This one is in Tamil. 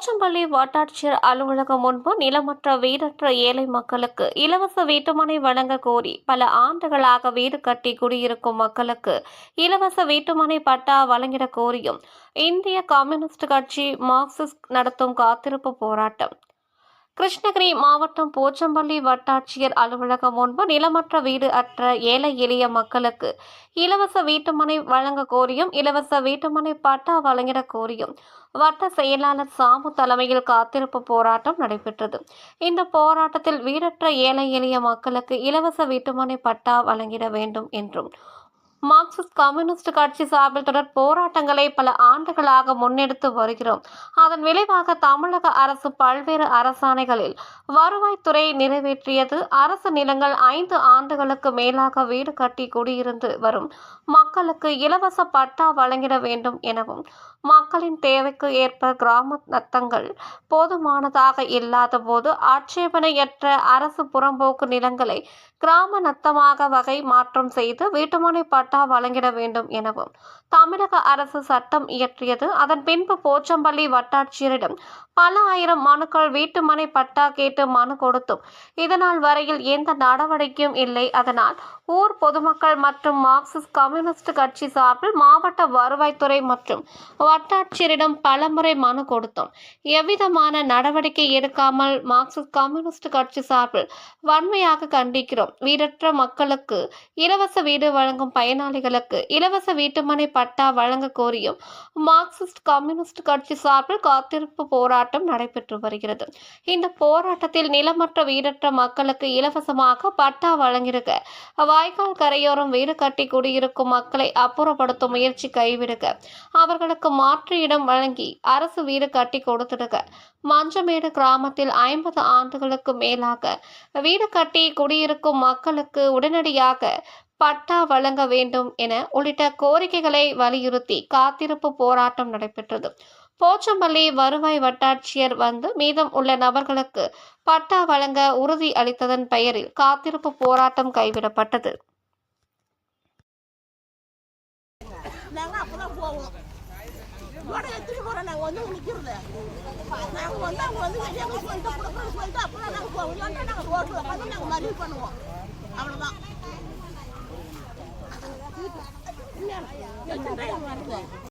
போச்சம்பள்ளி வட்டாட்சியர் அலுவலகம் முன்பு நிலமற்ற வீடற்ற ஏழை மக்களுக்கு இலவச வீட்டுமனை வழங்க கோரி பல ஆண்டுகளாக வீடு கட்டி குடியிருக்கும் மக்களுக்கு இலவச வீட்டுமனை பட்டா வழங்கிட கோரியும் இந்திய கம்யூனிஸ்ட் கட்சி மார்க்சிஸ்ட் நடத்தும் காத்திருப்பு போராட்டம். கிருஷ்ணகிரி மாவட்டம் போச்சம்பள்ளி வட்டாட்சியர் அலுவலகம் முன்பு நிலமற்ற வீடு அற்ற ஏழை எளிய மக்களுக்கு இலவச வீட்டுமனை வழங்க கோரியும் இலவச வீட்டுமனை பட்டா வழங்கிட கோரியும் வட்ட செயலாளர் சாமு தலைமையில் காத்திருப்பு போராட்டம் நடைபெற்றது. இந்த போராட்டத்தில் வீடற்ற ஏழை எளிய மக்களுக்கு இலவச வீட்டுமனை பட்டா வழங்கிட வேண்டும் என்றும் மார்க்சிஸ்ட் கம்யூனிஸ்ட் கட்சி சார்பில் தொடர் போராட்டங்களை பல ஆண்டுகளாக முன்னெடுத்து வருகிறோம். அதன் விளைவாக தமிழக அரசு பல்வேறு அரசாணைகளில் வருவாய்த்துறை நிறைவேற்றியது. அரசு நிலங்கள் ஐந்து ஆண்டுகளுக்கு மேலாக வீடு கட்டி குடியிருந்து வரும். மக்களுக்கு இலவச பட்டா வழங்கிட வேண்டும் எனவும் மக்களின் தேவைக்கு ஏற்ப கிராம நத்தங்கள் போதுமானதாக இல்லாத போது ஆட்சேபனையற்ற அரசு புறம்போக்கு நிலங்களை கிராம நத்தமாக வகை மாற்றம் செய்து வீட்டுமனை பட்டா வழங்கிட வேண்டும் எனவும். தமிழக அரசு சட்டம் இயற்றியது. அதன் பின்பு போச்சம்பள்ளி வட்டாட்சியரிடம் பல ஆயிரம் மனுக்கள் வீட்டுமனை பட்டா கேட்டு மனு கொடுத்தும். இதனால் வரையில் எந்த நடவடிக்கையும் இல்லை. அதனால் ஊர் பொதுமக்கள் மற்றும் மார்க்சிஸ்ட் கம்யூனிஸ்ட் கட்சி சார்பில் மாவட்ட வருவாய்த்துறை மற்றும் வட்டாட்சியரிடம் பலமுறை மனு கொடுத்தோம். எவ்விதமான நடவடிக்கை எடுக்காமல் மார்க்சிஸ்ட் கம்யூனிஸ்ட் கட்சி சார்பில் வன்மையாக கண்டிக்கிறோம். வீடற்ற மக்களுக்கு இலவச வீடு வழங்கும் பயனாளிகளுக்கு இலவச வீட்டுமனை பட்டா வழங்க கோரியும் மார்க்சிஸ்ட் கம்யூனிஸ்ட் கட்சி சார்பில் காத்திருப்பு போராட்டம் நடைபெற்று வருகிறது. இந்த போராட்டத்தில் நிலமற்ற வீடற்ற மக்களுக்கு இலவசமாக பட்டா வழங்கியிருக்க வாய்க்கால் கரையோரம் வீடு கட்டி குடியிருக்கும் மக்களை அப்புறப்படுத்தும் முயற்சி கைவிடுக அவர்களுக்கு மாற்று இடம் வழங்கி அரசு வீடு கட்டி கொடுத்திருக்க மஞ்சமேடு கிராமத்தில் ஐம்பது ஆண்டுகளுக்கு மேலாக வீடு கட்டி குடியிருக்கும் மக்களுக்கு உடனடியாக பட்டா வழங்க வேண்டும் என உள்ளிட்ட கோரிக்கைகளை வலியுறுத்தி காத்திருப்பு போராட்டம் நடைபெற்றது. போச்சம்பள்ளி வருவாய் வட்டாட்சியர் வந்து மீதம் உள்ள நபர்களுக்கு பட்டா வழங்க உறுதி அளித்ததன் பெயரில் காத்திருப்பு போராட்டம் கைவிடப்பட்டது. நாங்க เด็กเด็ก